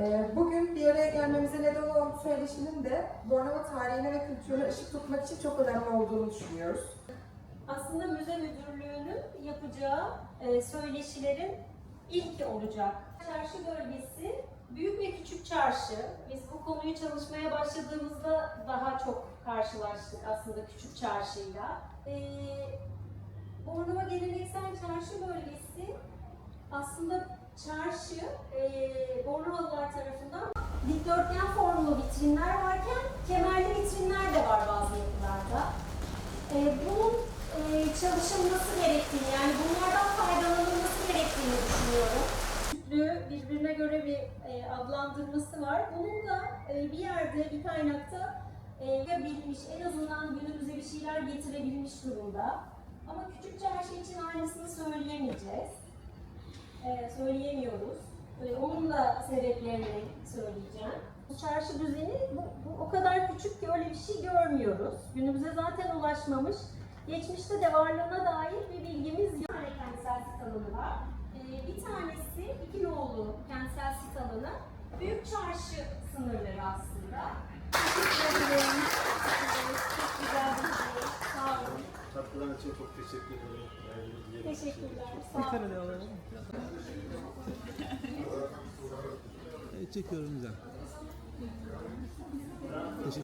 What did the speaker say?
Ee, Bugün bir araya gelmemize neden olan bu söyleşinin de Bornova tarihine ve kültürüne ışık tutmak için çok önemli olduğunu düşünüyoruz. Aslında müze müdürlüğünün yapacağı e, söyleşilerin ilki olacak. Çarşı bölgesi büyük ve küçük çarşı. Biz bu konuyu çalışmaya başladığımızda daha çok karşılaştık aslında küçük çarşıyla. E, Bornova Geleneksel Çarşı Bölgesi aslında çarşı e, dikdörtgen formlu vitrinler varken kemerli vitrinler de var bazı yapılarda. E, bunun e, çalışılması gerektiğini, yani bunlardan faydalanılması gerektiğini düşünüyorum. Küçüklüğü birbirine göre bir e, adlandırması var. Bunun da e, bir yerde, bir kaynakta e, bilmiş, en azından günümüze bir şeyler getirebilmiş durumda. Ama küçük çarşı için aynısını söyleyemeyeceğiz. E, söyleyemiyoruz. Onun da sebeplerini söyleyeceğim. Bu çarşı düzeni bu, bu o kadar küçük ki öyle bir şey görmüyoruz. Günümüze zaten ulaşmamış. Geçmişte de varlığına dair bir bilgimiz yok. Bir tane kentsel sit alanı var. Ee, bir tanesi iki nolu kentsel sit alanı. Büyük çarşı sınırları aslında. Teşekkür ederim. Çok güzel bir şey. Sağ olun. Katkıların için çok teşekkür ederim. Teşekkürler. Sağ olun. Çekiyorum güzel.